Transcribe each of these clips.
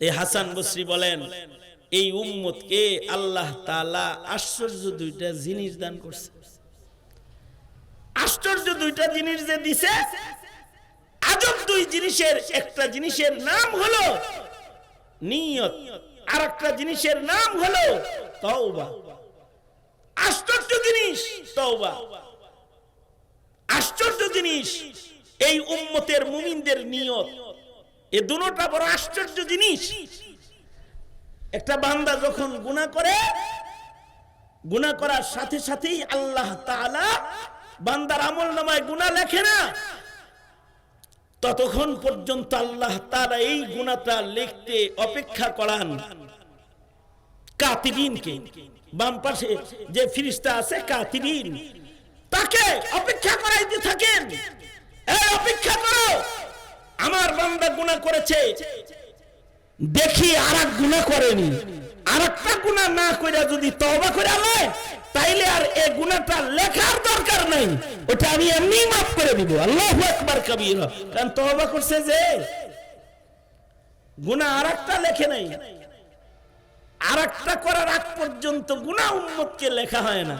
এই হাসান বসরি বলেন, এই উম্মতকে আল্লাহ তাআলা আশ্চর্য দুইটা জিনিস দান করছে। আশ্চর্য দুইটা জিনিস যে দিছে, আজব দুই জিনিসের, একটা জিনিসের নাম হলো নিয়ত আর একটা জিনিসের নাম হলো তওবা। আশ্চর্য জিনিস, তওবা। আশ্চর্য জিনিস, এই উম্মতের মুমিনদের নিয়ত। এ দুটোটা বড় আশ্চর্য জিনিস। একটা বান্দা যখন গুনাহ করে, গুনাহ করার সাথে সাথেই আল্লাহ তাআলা বান্দার আমল নামায় গুনাহ লেখে না। ততক্ষণ পর্যন্ত আল্লাহ তাআলা এই গুনাহটা লিখতে অপেক্ষা করান। কাতিবিনকে, বাম পাশে যে ফিরিস্তা আছে কাতিবিন, তাকে অপেক্ষা করাইতে থাকেন। এই অপেক্ষা করো। আমার বান্দা গুনাহ করেছে। দেখি আর এক গুণা করেনি। আর একটা গুণা না করে যদি তবা করে আলে তাইলে আর এই গুণাটা লেখার দরকার নাই। ওটা আমি এমনি মাফ করে দিব। আল্লাহ একবার কবির। কারণ তবা করছে যে গুণা আর একটা লেখে নাই। আর একটা করার আগ পর্যন্ত গুণা উম্মতকে লেখা হয় না।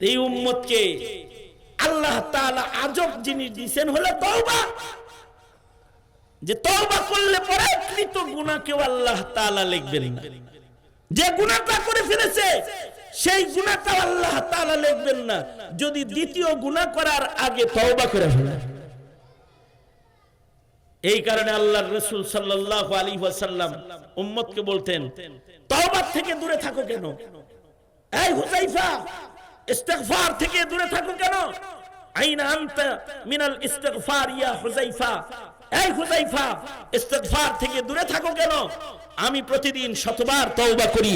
এই উম্মতকে আল্লাহ তাআলা আজব জিনিস দিয়েছেন হলো তওবা। যে তওবা করলে পরে কৃত গুনাহকেও আল্লাহ তাআলা লিখবেন না। যে গুনাহটা করে ফেলেছে, সেই গুনাহটা আল্লাহ তাআলা লিখবেন না। যদি দ্বিতীয় গুনাহ করার আগে তওবা করে ফেলে। এই কারণে আল্লাহর রাসূল সাল্লাল্লাহু আলাইহি ওয়াসাল্লাম উম্মতকে বলতেন, তওবার থেকে দূরে থাকো কেন? এই হুযাইফা ইস্তিগফার থেকে দূরে থাকো কেন? আইনা আনতা মিনাল ইস্তিগফার ইয়া হুযাইফা। এই হুযাইফা, ইস্তিগফার থেকে দূরে থাকো কেন? আমি প্রতিদিন শতবার তওবা করি,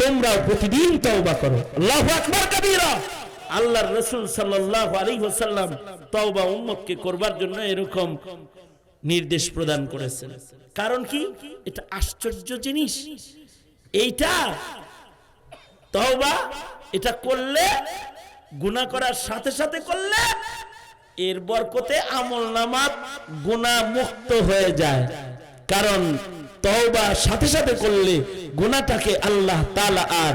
তোমরাও প্রতিদিন তওবা করো। আল্লাহু আকবার কবীরা। আল্লাহর রাসূল সাল্লাল্লাহু আলাইহি ওয়াসাল্লাম তওবা উম্মতকে করবার জন্য এরকম নির্দেশ প্রদান করেছেন। কারণ কি? এটা আশ্চর্য জিনিস। এইটা তওবা এটা করলে, গুনাহ করার সাথে সাথে করলে, এর বরকতে আমল নামাত গুনাহ মুক্ত হয়ে যায়। কারণ তওবা সাথে সাথে করলে গুনাহটাকে আল্লাহ তাআলা আর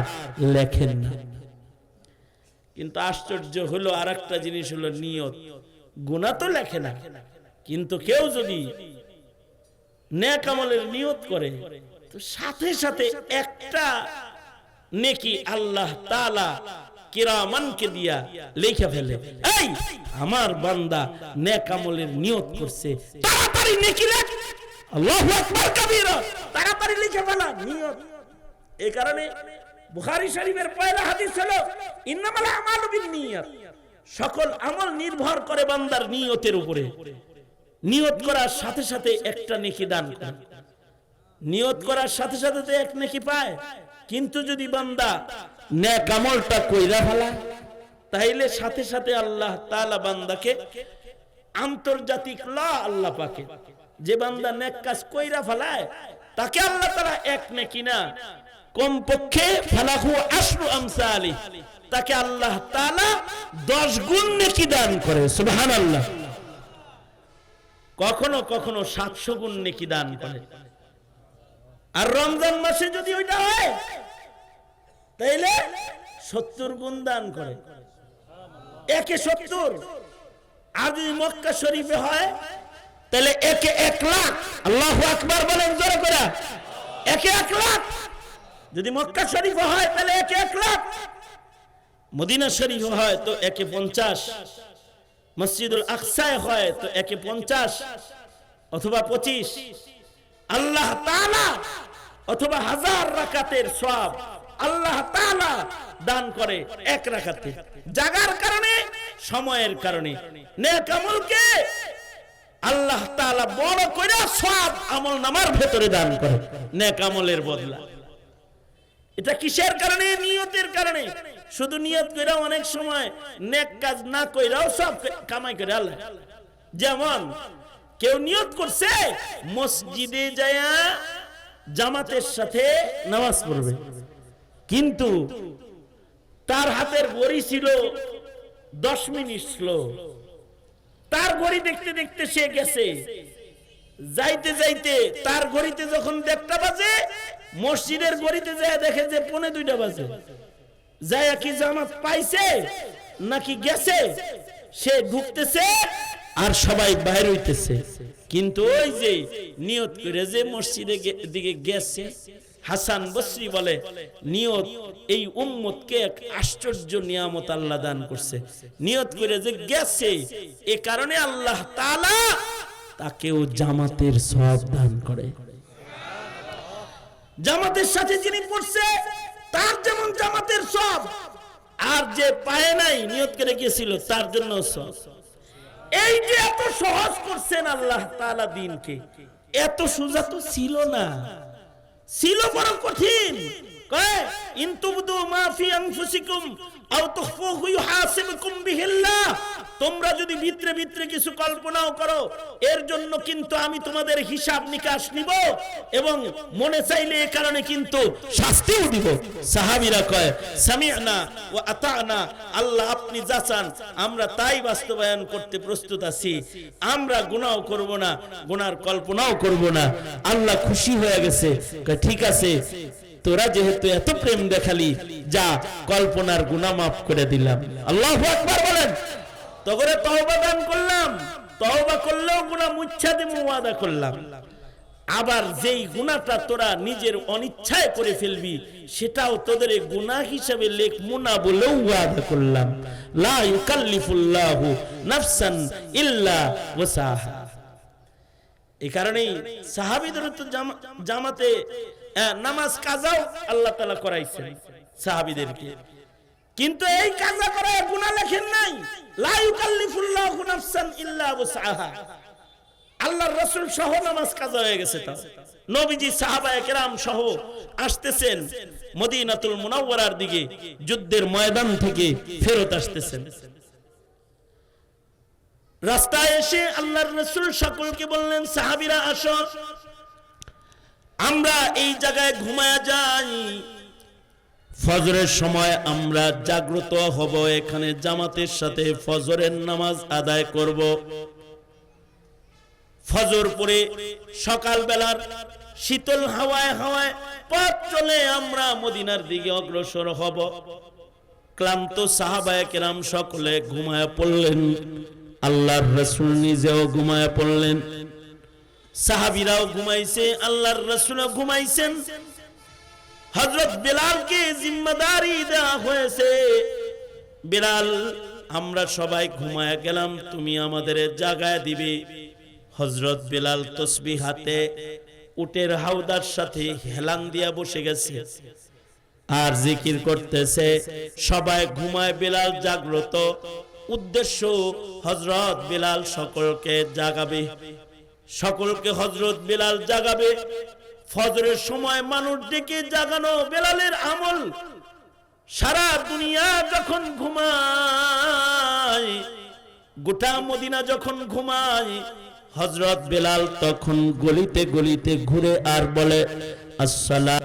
লেখেন না। কিন্তু আশ্চর্য হলো আর একটা জিনিস হলো নিয়ত। গুনাহ তো লেখে না। কিন্তু কেউ যদি নেক আমলের নিয়ত করে, তো সাথে সাথে একটা নেকি আল্লাহ তাআলা কিরামানকে দিয়া লেখা ফেলে। এই, আমার বান্দা নেক আমলের নিয়ত করছে। তাড়াতাড়ি নেকি লেখ। আল্লাহু আকবার কবীরা। তাড়াতাড়ি লিখে ফেলা নিয়ত। এই কারণে বুখারী শরীফের পয়লা হাদিস হলো, ইন্নামাল আমালু বিন্নিয়াত। সকল আমল নির্ভর করে বান্দার নিয়তের উপরে। নিয়ত করার সাথে সাথে একটা নেকি দান করে। নিয়ত করার সাথে সাথে তো এক নেকি পায়। কিন্তু যদি বান্দা নেক আমলটা কইরা ফেলা, তাইলে সাথে সাথে আল্লাহ তাআলা বান্দাকে আন্তর্জাতিক ল আল্লাহ পাকে। যে বান্দা নেক কাজ কইরা ফেলায়, তাকে আল্লাহ তাআলা এক নেকি না, কমপক্ষে ফালাহু আশরু আমসালি, তাকে আল্লাহ তাআলা 10 গুণ নেকি দান করে, সুবহানাল্লাহ। কখনো কখনো 700 গুণ নেকি দান করে। আর রমজান মাসে যদি ওইটা হয়, তাইলে সত্তর গুণ দান করে। একে সত্তর। আর যদি মক্কা শরীফে হয় তাহলে একে এক লাখ। আল্লাহ আকবার বলেন জোরে করে। একে এক লাখ। যদি মক্কা শরীফে হয় তাহলে একে এক লাখ। মদিনা শরীফ হয়, তো একে পঞ্চাশ। মসজিদুল আকসায় হয়, তো একে পঞ্চাশ। অথবা পঁচিশ। আল্লাহ তাআলা অথবা হাজার রাকাতের সব আল্লাহ তাআলা দান করে এক রাকাতে। জাগার কারণে, সময়ের কারণে। নেক আল্লাহ তাআলা বড় করে সব আমল নামার ভেতরে দান করে। নেক আমলের বদলা। এটা কিসের কারণে? নিয়তের কারণে। শুধু নিয়ত করে অনেক সময় নেক কাজ না কইরাও সব কামাই করে আল্লাহ। যেমন কেউ নিয়ত করছে, মসজিদে যায়া জামাতের সাথে নামাজ পড়বে। কিন্তু তার হাতের ঘড়ি ছিল দশ মিনিট স্লো তার ঘড়ি দেখতে দেখতে সে গেছে। যাইতে যাইতে তার ঘড়িতে যখন দেড়টা বাজে, মসজিদের ঘড়িতে যায় দেখে যে পৌনে দুইটা বাজে। যায় কি জামাত পাইছে নাকি গেছে? সে ঢুকতেছে আর সবাই বাইরে হইতেছে। কিন্তু ওই যে নিয়ত করে যে মসজিদে দিকে গেছে, হাসান বসরি বলে, নিয়ত এই উম্মতকে এক আশ্চর্য নিয়ামত আল্লাহ দান করছে। নিয়ত করে যে গেছে, এ কারণে আল্লাহ তাআলা তাকেও জামাতের সব দান করে। জামাতের সাথে যিনি পড়ছে তার যেমন জামাতের সব আর যে পায় নাই, নিয়ত করে গিয়েছিল তার জন্য সব এই যে এত সহজ করছেন আল্লাহ তালা দিনকে, এত সোজা তো ছিল না। ছিল বড় কঠিন। কিন্তু মাফি আংফুসিকুম মা ফি আনফুসিকুম আও তুখফুহু ইউহাসিবুকুম বিহিল্লাহ। তোমরা যদি ভিতরে ভিতরে কিছু কল্পনাও করো, এর জন্য কিন্তু আমি তোমাদের হিসাব নিকাশ নিব এবং মনে চাইলে এ কারণে কিন্তু শাস্তিও দিব। সাহাবীরা কয় সামি'না ওয়া আতা'না আল্লাহ আপনি যা চান, আমরা তাই বাস্তবায়ন করতে প্রস্তুত আছি। আমরা গুনাহও করব না, গুনার কল্পনাও করব না। আল্লাহ খুশি হয়ে গেছে। ঠিক আছে, তোরা যেহেতু এত প্রেম দেখালি, যা কল্পনার গুনাহ মাফ করে দিলাম। আল্লাহ আকবার বলেন। তগরে তওবা দান করলাম। তওবা করলেও গুনাহ মুচ্ছা দিয়ে ওয়াদা করলাম। আবার যেই গুনাহটা তোরা নিজের অনিচ্ছায় করে ফেলবি, সেটাও তোদের গুনাহ হিসাবে লেখমু না বলেও ওয়াদা করলাম। লা ইউকাল্লিফুল্লাহু নাফসান ইল্লা ওয়াসাহা। এই কারণেই সাহাবিদের তো জামাতে নামাজ কাজাও আল্লাহ তাআলা করাইছেন সাহাবিদেরকে। কিন্তু এই কাজা করে গুনাহ লেখেন নাই। আল্লাহর রাসূল সহ দিকে, যুদ্ধের ময়দান থেকে ফেরত আসতেছেন। রাস্তায় এসে আল্লাহর রসুল সকলকে বললেন, সাহাবিরা আসো। আমরা এই জায়গায় ঘুমায়া যাই। ফজরের সময় আমরা জাগ্রত হব, এখানে জামাতের সাথে ফজরের নামাজ আদায় করব। ফজর পরে সকাল বেলার শীতল হাওয়ায় হাওয়ায় পথ চলে আমরা মদিনার দিকে অগ্রসর হব। ক্লান্ত সাহাবায়ে কেরাম সকলে ঘুমায় পড়লেন, আল্লাহর রসুল নিজেও ঘুমায় পড়লেন। সাহাবিরাও ঘুমাইছে, আল্লাহর রসুলও ঘুমাইছেন। হজরত বেলালকে জিম্মাদারি দেওয়া হয়েছে। বেলাল, আমরা সবাই ঘুমায় গেলাম, তুমি আমাদের জাগায় দিবে। হজরত বেলাল তসবি হাতে উটের হাউদার সাথে হেলান দিয়া বসে গেছে। আর জিকির করতেছে, সবাই ঘুমায় বেলাল জাগ্রত। উদ্দেশ্য হজরত বেলাল সকলকে জাগাবে। সকলকে হজরত বেলাল জাগাবে। ফজরের সময় মানুষ ডেকে জাগানো বেলালের আমল। সারা দুনিয়া যখন ঘুমায়, গোটা মদিনা যখন ঘুমায় হজরত বেলাল তখন গলিতে গলিতে ঘুরে আর বলে, আসসালাম